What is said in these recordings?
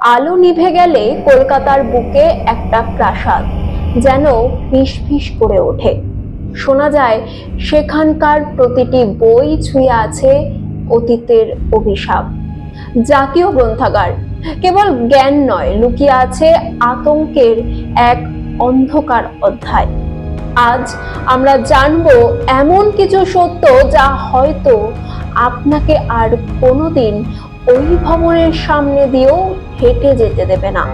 আলো নিভে গেলে কলকাতার বুকে একটা প্রাসাদ যেন ফিস করে ওঠে। শোনা যায়, সেখানকার প্রতিটি বই ছুঁয়ে আছে অতীতের অভিশাপ। জাতীয় গ্রন্থাগার, কেবল জ্ঞান নয়, লুকিয়ে আছে আতঙ্কের এক অন্ধকার অধ্যায়। আজ আমরা জানব এমন কিছু সত্য যা হয়তো আপনাকে আর কোনোদিন ওই ভবনের সামনে দিয়েও হেঁটে যেতে দেবে না।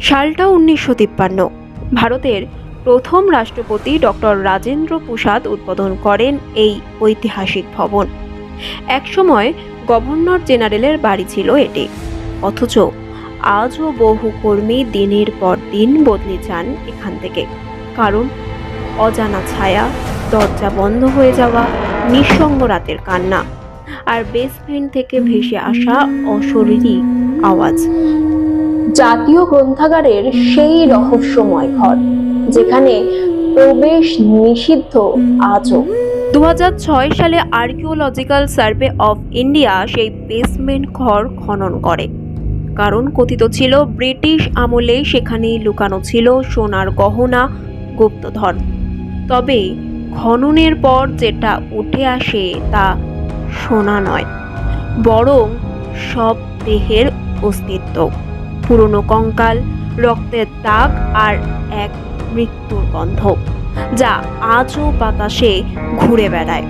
সালটা উনিশশো তিপ্পান্ন। ভারতের প্রথম রাষ্ট্রপতি ডক্টর রাজেন্দ্র প্রসাদ উদ্বোধন করেন এই ঐতিহাসিক ভবন। একসময় গভর্নর জেনারেলের বাড়ি ছিল এটি। অথচ আজও বহু কর্মী দিনের পর দিন বদলে যান এখান থেকে। কারণ অজানা ছায়া, দরজা বন্ধ হয়ে যাওয়া, নিঃসঙ্গ রাতের কান্না আর বেসমেন্ট থেকে ভেসে আসা অশরীরী আওয়াজ। জাতীয় গ্রন্থাগারের সেই রহস্যময় ঘর যেখানে প্রবেশ নিষিদ্ধ আজও। দু হাজার ছয় সালে আর্কিওলজিক্যাল সার্ভে অফ ইন্ডিয়া সেই বেসমেন্ট ঘর খনন করে। কারণ কথিত ছিল ব্রিটিশ আমলে সেখানেই লুকানো ছিল সোনার গহনা গুপ্তধন। তবে খননের পর যেটা উঠে আসে তা সোনা নয় বরং সব দেহের অস্তিত্ব। পুরনো কঙ্কাল, রক্তের দাগ আর এক মৃত্যুর গন্ধ, যা আজও বাতাসে ঘুরে বেড়ায়।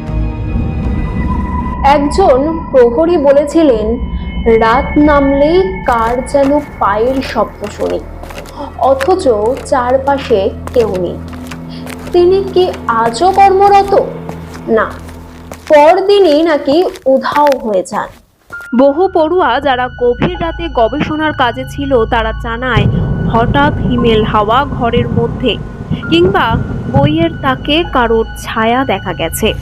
একজন প্রহরী বলেছিলেন, রাত নামলেই কার যেন পায়ের শব্দ শুনি, অথচ চারপাশে কেউ নেই। তিনি কি আজও কর্মরত? না, পরদিনই নাকি উধাও হয়ে যান। বহু পড়ুয়া যারা গভীর রাতে গবেষণার কাজে ছিল, তারা জানায়, হঠাৎ হিমেল হাওয়া ঘরের মধ্যে, কিংবা বইয়ের তাকে কারোর ছায়া দেখা গেছে।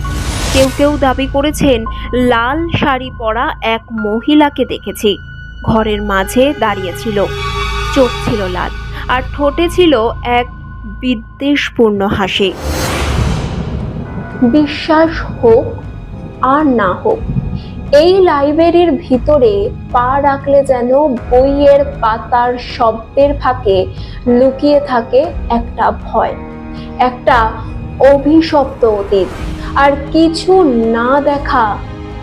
কেউ কেউ দাবি করেছেন, লাল শাড়ি পরা এক মহিলাকে দেখেছি, ঘরের মাঝে দাঁড়িয়েছিল চোখ ছিল লাল, আর ঠোঁটে ছিল এক বিদ্বেষপূর্ণ হাসি। বিশ্বাস হোক আর না হোক এই লাইব্রেরির ভিতরে পা রাখলে যেন বইয়ের পাতার শব্দের ফাঁকে লুকিয়ে থাকে একটা ভয়, একটা অভিশপ্ত অতীত, আর কিছু না দেখা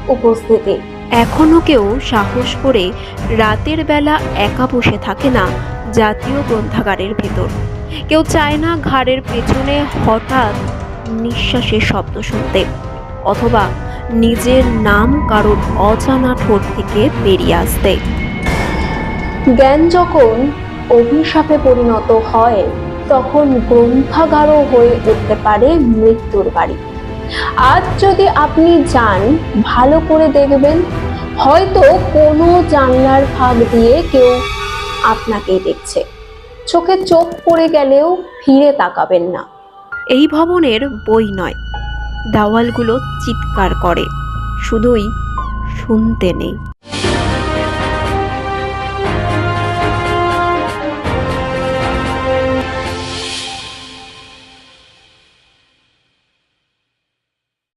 উপস্থিতি। এখনও কেউ সাহস করে রাতের বেলা একা বসে থাকে না জাতীয় গ্রন্থাগারের ভেতর। কেউ চায় না ঘাড়ের পেছনে হঠাৎ নিঃশ্বাসের শব্দ শুনতে, অথবা নিজের নাম কারোর অজানা ঠোঁট থেকে বেরিয়ে আসতে। জ্ঞান যখন অভিশাপে পরিণত হয় তখন গ্রন্থাগারও হয়ে উঠতে পারে মৃত্যুর বাড়ি। আজ যদি আপনি যান ভালো করে দেখবেন হয়তো কোনো জানলার ফাঁক দিয়ে কেউ আপনাকে দেখছে। চোখে চোখ পড়ে গেলেও ফিরে তাকাবেন না। এই ভবনের বই নয় দেওয়ালগুলো চিৎকার করে। শুধুই শুনতে নেই।